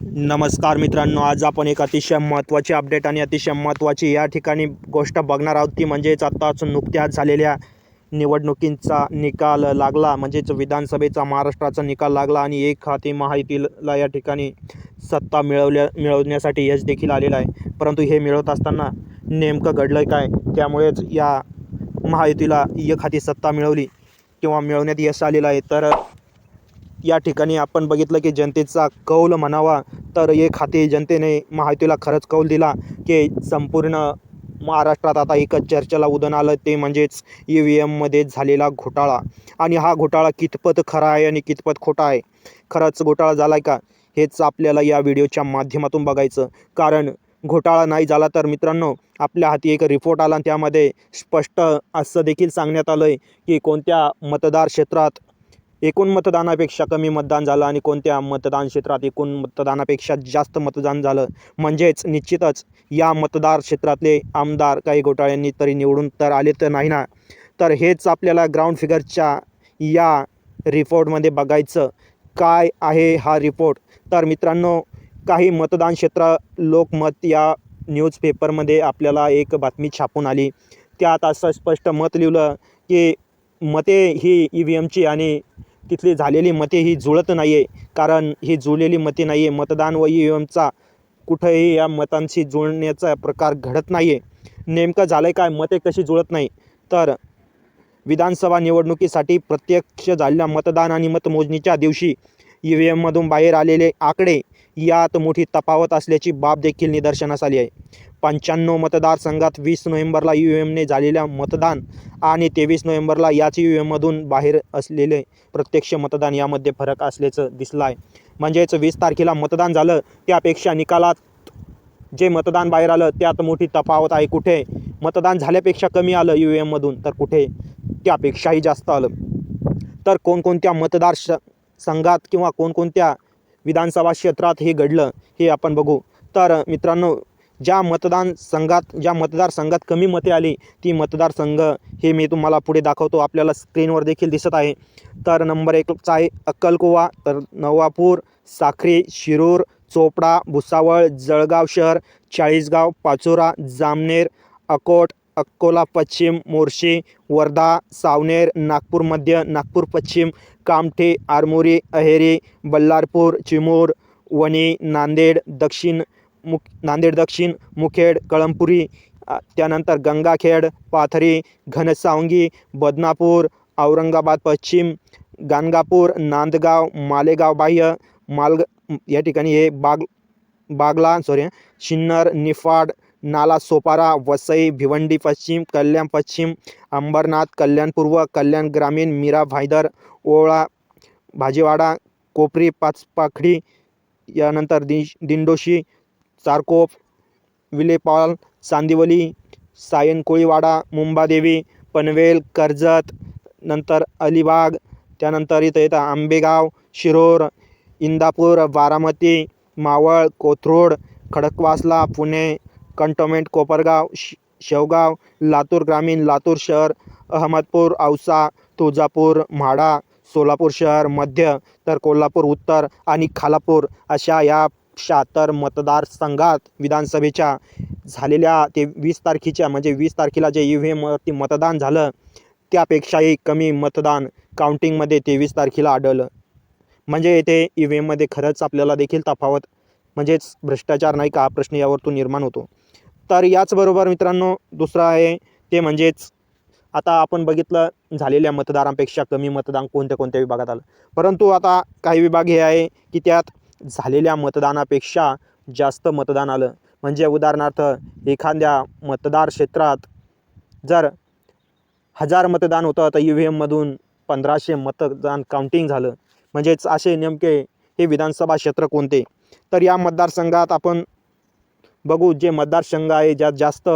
नमस्कार मित्रांनो आज आपण एक अतिशय महत्त्वाची अपडेट आणि अतिशय महत्त्वाची या ठिकाणी गोष्ट बघणार आहोत ती म्हणजेच आत्ताच नुकत्याच झालेल्या निवडणुकींचा निकाल लागला म्हणजेच विधानसभेचा महाराष्ट्राचा निकाल लागला आणि एक हाती महायुतीला या ठिकाणी सत्ता मिळवल्या मिळवण्यासाठी यश देखील आलेलं आहे. परंतु हे मिळवत असताना नेमकं घडलं काय? त्यामुळेच या महायुतीला एक हाती सत्ता मिळवली किंवा मिळवण्यात यश आलेलं आहे. तर या ठिकाणी आपण बघितलं की जनतेचा कौल म्हणावा तर एक हाती जनतेने महायुतीला खरंच कौल दिला की संपूर्ण महाराष्ट्रात आता एकच चर्चेला उदन आलं ते म्हणजेच ई व्ही एममध्ये झालेला घोटाळा. आणि हा घोटाळा कितपत खरा आहे आणि कितपत खोटा आहे? खरंच घोटाळा झाला आहे का? हेच आपल्याला या व्हिडिओच्या माध्यमातून बघायचं. कारण घोटाळा नाही झाला तर मित्रांनो आपल्या हाती एक रिपोर्ट आला आणि त्यामध्ये स्पष्ट असं देखील सांगण्यात आलं आहे की कोणत्या मतदार क्षेत्रात एकूण मतदानापेक्षा कमी मतदान झालं आणि कोणत्या मतदान क्षेत्रात एकूण मतदानापेक्षा जास्त मतदान झालं? म्हणजेच निश्चितच या मतदार क्षेत्रातले आमदार काही घोटाळ्यांनी तरी निवडून तर आले तर नाही ना? तर हेच आपल्याला ग्राउंड फिगरच्या या रिपोर्टमध्ये बघायचं. काय आहे हा रिपोर्ट तर मित्रांनो काही मतदान क्षेत्र लोकमत या न्यूजपेपरमध्ये आपल्याला एक बातमी छापून आली. त्यात असं स्पष्ट मत लिहिलं की मते ही ई व्ही एमची आणि तिथली झालेली मते ही जुळत नाही आहे कारण ही जुळलेली मते नाही आहे मतदान व ई व्ही एमचा कुठंही या मतांशी जुळण्याचा प्रकार घडत नाही आहे नेमकं झालं आहे काय? मते कशी जुळत नाही तर विधानसभा निवडणुकीसाठी प्रत्यक्ष झालेल्या मतदान आणि मतमोजणीच्या दिवशी ई व्ही एममधून बाहेर आलेले आकडे यात मोठी तफावत असल्याची बाब देखील निदर्शनास आली आहे. पंच्याण्णव मतदारसंघात वीस नोव्हेंबरला यू एमने झालेल्या मतदान आणि तेवीस नोव्हेंबरला याच यू एममधून बाहेर असलेले प्रत्यक्ष मतदान यामध्ये फरक असल्याचं दिसलं आहे म्हणजेच वीस तारखेला मतदान झालं त्यापेक्षा निकालात जे मतदान बाहेर आलं त्यात मोठी तफावत आहे कुठे? मतदान झाल्यापेक्षा कमी आलं यू एममधून तर कुठे? त्यापेक्षाही जास्त आलं. तर कोणकोणत्या मतदार संघात किंवा कोणकोणत्या विधानसभा क्षेत्रात हे घडलं हे आपण बघू. तर मित्रांनो ज्या मतदान संघात ज्या मतदारसंघात कमी मते आली ती मतदारसंघ हे मी तुम्हाला पुढे दाखवतो. आपल्याला स्क्रीनवर देखील दिसत आहे. तर नंबर एकचा आहे अक्कलकोवा तर नवापूर साखरी शिरूर चोपडा भुसावळ जळगाव शहर चाळीसगाव पाचोरा जामनेर अकोट अकोला पश्चिम मोर्शी वर्धा सावनेर नागपूर मध्य नागपूर पश्चिम कामठे आरमोरी अहेरी बल्लारपूर चिमूर वणी नांदेड दक्षिण मुक नांदेड दक्षिण मुखेड कळमपुरी त्यानंतर गंगाखेड पाथरी घनसावंगी बदनापूर औरंगाबाद पश्चिम गाणगापूर नांदगाव मालेगाव बाह्य मालग या ठिकाणी हे बाग बागला सॉरी शिन्नर निफाड नाला सोपारा वसई भिवंडी पश्चिम कल्याण पश्चिम अंबरनाथ कल्याण पूर्व कल्याण ग्रामीण मीरा भाईदर ओळा भाजीवाडा कोपरी पाचपाखडी यानंतर दि दिंडोशी चारकोप विलेपाल चांदिवली सायनकोळीवाडा मुंबादेवी पनवेल कर्जत नंतर अलिबाग त्यानंतर इथं येतं आंबेगाव शिरोर इंदापूर बारामती मावळ कोथरूड खडकवासला पुणे कंटोमेंट कोपरगाव श शेवगाव लातूर ग्रामीण लातूर शहर अहमदपूर औसा तुळजापूर म्हाडा सोलापूर शहर मध्य तर कोल्हापूर उत्तर आणि खालापूर अशा या शहात्तर मतदारसंघात विधानसभेच्या झालेल्या ते वीस तारखेच्या म्हणजे वीस तारखेला जे ई व्ही एमवरती मतदान झालं त्यापेक्षाही कमी मतदान काउंटिंगमध्ये तेवीस तारखेला आढळलं. म्हणजे येथे ई व्ही एममध्ये खरंच आपल्याला देखील तफावत म्हणजेच भ्रष्टाचार नाही का हा प्रश्न यावरतून निर्माण होतो. तर याचबरोबर मित्रांनो दुसरं आहे ते म्हणजेच आता आपण बघितलं झालेल्या मतदारांपेक्षा कमी मतदान कोणत्या कोणत्या विभागात आलं. परंतु आता काही विभाग हे आहे की त्यात झालेल्या मतदानापेक्षा जास्त मतदान आलं. म्हणजे उदाहरणार्थ एखाद्या मतदार क्षेत्रात जर हजार मतदान होतं तर ई व्ही एममधून पंधराशे मतदान काउंटिंग झालं. म्हणजेच असे नेमके हे विधानसभा क्षेत्र कोणते? तर या मतदारसंघात आपण बघू जे मतदारसंघ आहे ज्यात जास्त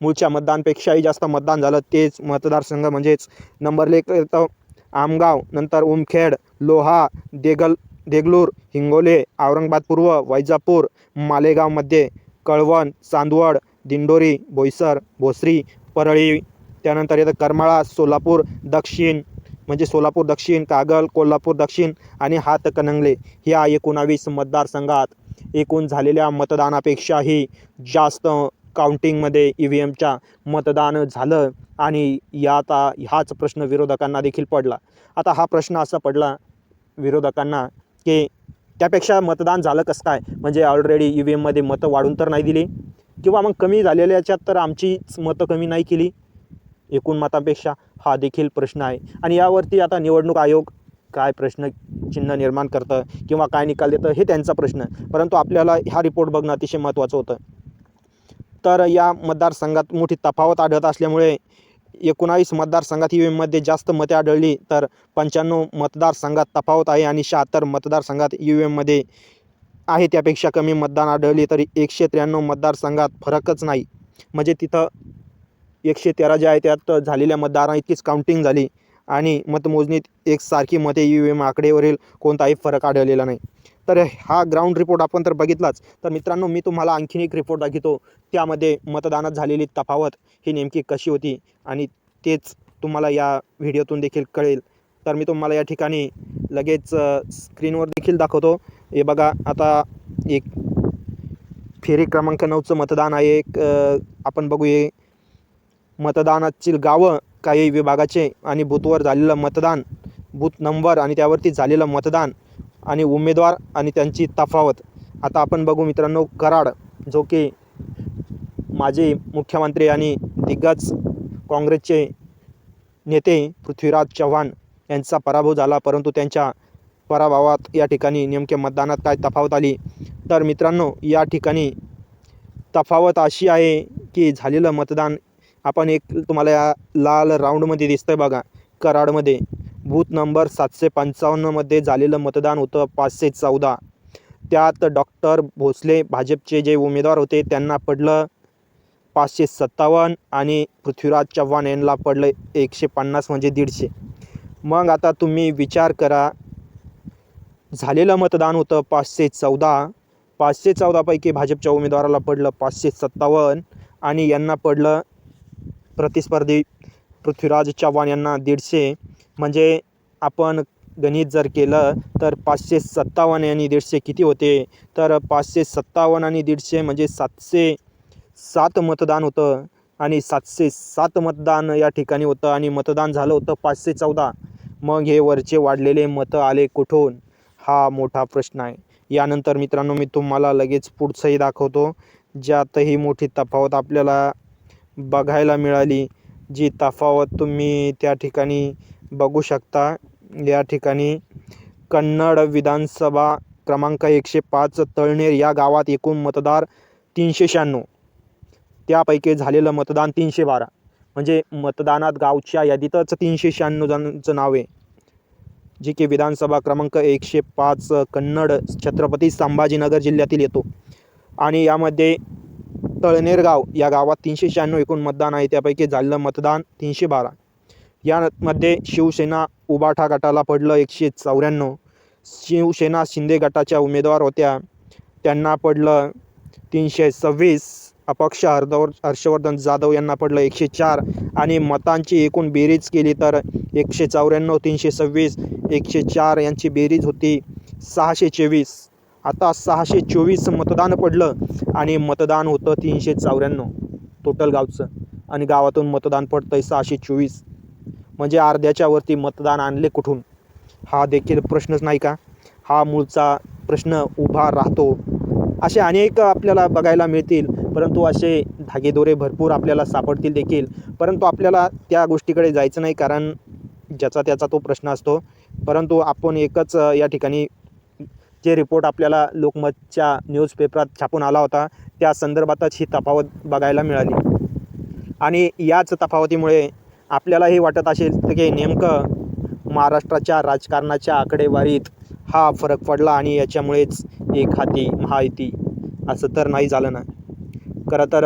मूळच्या मतदानपेक्षाही जास्त मतदान झालं तेच मतदारसंघ म्हणजेच नंबर लेक येतं आमगाव नंतर उमखेड लोहा देगल देगलूर हिंगोले औरंगाबाद पूर्व वैजापूर मालेगावमध्ये कळवण चांदवड दिंडोरी बोईसर भोसरी परळी त्यानंतर येतं करमाळा सोलापूर दक्षिण म्हणजे सोलापूर दक्षिण कागल कोल्हापूर दक्षिण आणि हातकणंगले ह्या एकोणावीस मतदारसंघात एकूण झालेल्या मतदानापेक्षाही जास्त काउंटिंगमध्ये ई व्ही एमच्या मतदान झालं आणि याचा आ- ह्याच प्रश्न विरोधकांना देखील पडला. आता हा प्रश्न असा पडला विरोधकांना की त्यापेक्षा मतदान झालं कसं काय? म्हणजे ऑलरेडी ई व्ही एममध्ये मतं वाढून तर नाही दिली? किंवा मग कमी झालेल्या याच्यात तर आमचीच मतं कमी नाही केली? एकूण मतांपेक्षा हा देखील प्रश्न आहे. आणि यावरती आता निवडणूक आयोग काय प्रश्न चिन्ह निर्माण करतं किंवा काय निकाल देतं हे त्यांचा प्रश्न. परंतु आपल्याला हा रिपोर्ट बघणं अतिशय महत्त्वाचं होतं. तर या मतदारसंघात मोठी तफावत आढळत असल्यामुळे एकोणावीस मतदारसंघात ई एममध्ये जास्त मते आढळली तर पंच्याण्णव मतदारसंघात तफावत आहे आणि शहात्तर मतदारसंघात ई व्ही एममध्ये आहे. त्यापेक्षा कमी मतदान आढळली तरी एकशे त्र्याण्णव मतदारसंघात फरकच नाही. म्हणजे तिथं एकशे तेरा जे आहे त्यात झालेल्या मतदारां इतकीच काउंटिंग झाली. आणि मतमोजणीत एकसारखी मते ई व्ही एम आकडेवरील कोणताही फरक आढळलेला नाही. तर हा ग्राउंड रिपोर्ट आपण तर बघितलाच. तर मित्रांनो मी तुम्हाला आणखीन एक रिपोर्ट दाखवतो. त्यामध्ये मतदानात झालेली तफावत ही नेमकी कशी होती आणि तेच तुम्हाला या व्हिडिओतून देखील कळेल. तर मी तुम्हाला या ठिकाणी लगेच स्क्रीनवर देखील दाखवतो. हे बघा आता एक फेरी क्रमांक नऊचं मतदान आहे. एक आपण बघू मतदानातील मतदानाची गावं काही विभागाचे आणि बूथवर झालेलं मतदान बूथ नंबर आणि त्यावरती झालेलं मतदान आणि उमेदवार आणि त्यांची तफावत. आता आपण बघू मित्रांनो कराड जो की माजी मुख्यमंत्री आणि दिग्गज काँग्रेसचे नेते पृथ्वीराज चव्हाण यांचा पराभव झाला परंतु त्यांच्या पराभवात या ठिकाणी नेमक्या मतदानात काय तफावत आली? तर मित्रांनो या ठिकाणी तफावत अशी आहे की झालेलं मतदान आपण एक तुम्हाला या लाल राऊंडमध्ये दिसतं आहे बघा कराडमध्ये. बूथ नंबर सातशे पंचावन्नमध्ये झालेलं मतदान होतं पाचशे चौदा. त्यात डॉक्टर भोसले भाजपचे जे उमेदवार होते त्यांना पडलं पाचशे सत्तावन्न आणि पृथ्वीराज चव्हाण यांना पडलं एकशे पन्नास म्हणजे दीडशे. मग आता तुम्ही विचार करा झालेलं मतदान होतं पाचशे चौदा. पाचशे चौदापैकी भाजपच्या उमेदवाराला पडलं पाचशे सत्तावन्न आणि यांना पडलं प्रतिस्पर्धी पृथ्वीराज चव्हाण यांना दीडशे. म्हणजे आपण गणित जर केलं तर पाचशे सत्तावन्न आणि दीडशे किती होते? तर पाचशे सत्तावन्न आणि दीडशे म्हणजे सातशे सात मतदान होतं आणि सातशे सात मतदान या ठिकाणी होतं आणि मतदान झालं होतं पाचशे चौदा. मग हे वरचे वाढलेले मतं आले कुठून? हा मोठा प्रश्न आहे. यानंतर मित्रांनो मी तुम्हाला लगेच पुढचंही दाखवतो. ज्यातही मोठी तफावत आपल्याला बघायला मिळाली. जी तफावत तुम्ही त्या ठिकाणी बघू शकता या ठिकाणी कन्नड विधानसभा क्रमांक एकशे पाच तळनेर या गावात एकूण मतदार तीनशे शहाण्णव. त्यापैकी झालेलं मतदान तीनशे बारा. म्हणजे मतदानात गावच्या यादीतच तीनशे शहाण्णव जणांचं नाव आहे. जी की विधानसभा क्रमांक एकशे पाच कन्नड छत्रपती संभाजीनगर जिल्ह्यातील येतो. आणि यामध्ये तळनेर गाव या गावात तीनशे शहाण्णव एकूण मतदान आहे. त्यापैकी झालेलं मतदान तीनशे बारा. यामध्ये शिवसेना उबाठा गटाला पडलं एकशे चौऱ्याण्णव. शिवसेना शिंदे गटाच्या उमेदवार होत्या. त्यांना पडलं तीनशे सव्वीस. अपक्ष हरदवर हर्षवर्धन जाधव यांना पडलं एकशे चार. आणि मतांची एकूण बेरीज केली तर एकशे चौऱ्याण्णव तीनशे सव्वीस एकशे चार यांची बेरीज होती. सहाशे चोवीस. आता सहाशे चोवीस मतदान पडलं आणि मतदान होतं तीनशे चौऱ्याण्णव टोटल गावचं. आणि गावातून मतदान पडतं आहे सहाशे चोवीस. म्हणजे अर्ध्याच्या वरती मतदान आणले कुठून? हा देखील प्रश्नच नाही का? हा मूळचा प्रश्न उभा राहतो. असे अनेक आपल्याला बघायला मिळतील परंतु असे धागेदोरे भरपूर आपल्याला सापडतील देखील. परंतु आपल्याला त्या गोष्टीकडे जायचं नाही कारण ज्याचा त्याचा तो प्रश्न असतो. परंतु आपण एकच या ठिकाणी जे रिपोर्ट आपल्याला लोकमतच्या न्यूजपेपरात छापून आला होता त्या संदर्भातच ही तफावत बघायला मिळाली. आणि याच तफावतीमुळे आपल्यालाही वाटत असेल की नेमकं महाराष्ट्राच्या राजकारणाच्या आकडेवारीत हा फरक पडला आणि याच्यामुळेच एक हाती महायुती असं तर नाही झालं ना खरं तर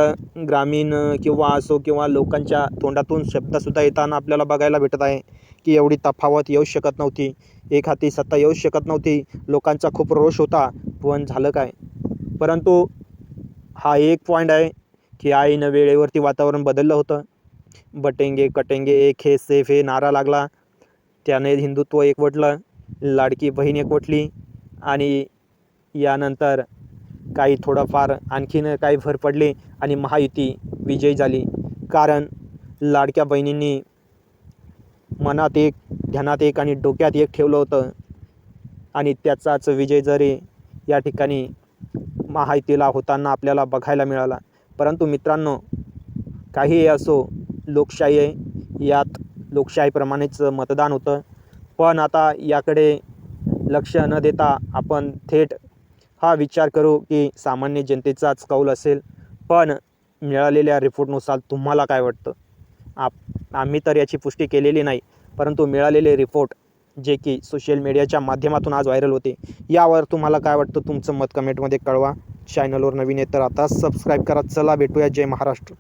ग्रामीण किंवा असो किंवा लोकांच्या तोंडातून शब्दसुद्धा येताना आपल्याला बघायला भेटत आहे की एवढी तफावत येऊ शकत नव्हती एक हाती सत्ता येऊ शकत नव्हती लोकांचा खूप रोष होता पण झालं काय? परंतु हा एक पॉईंट आहे की आईनं वेळेवरती वातावरण बदललं होतं. बटेंगे कटेंगे एक हे सेफ हे नारा लागला. त्याने हिंदुत्व एकवटलं लाडकी बहीण एकवटली आणि यानंतर काही थोडंफार आणखीन काही भर पडले आणि महायुती विजयी झाली. कारण लाडक्या बहिणींनी मनात एक ध्यानात एक आणि डोक्यात एक ठेवलं होतं. आणि त्याचाच विजय जरी या ठिकाणी महायुतीला होताना आपल्याला बघायला मिळाला. परंतु मित्रांनो काहीही असो लोकशाही आहे यात लोकशाहीप्रमाणेच मतदान होतं. पण आता याकडे लक्ष न देता आपण थेट हा विचार करू की सामान्य जनतेचाच कौल असेल पण मिळालेल्या रिपोर्टनुसार तुम्हाला काय वाटतं? आप आम्ही तर याची पुष्टी केलेली नाही परंतु मिळालेले रिपोर्ट जे की सोशल मीडियाच्या माध्यमातून आज व्हायरल होते यावर तुम्हाला काय वाटतं? तुमचं मत कमेंटमध्ये कळवा. चॅनलवर नवीन आहे तर आता सबस्क्राईब करा. चला भेटूया. जय महाराष्ट्र.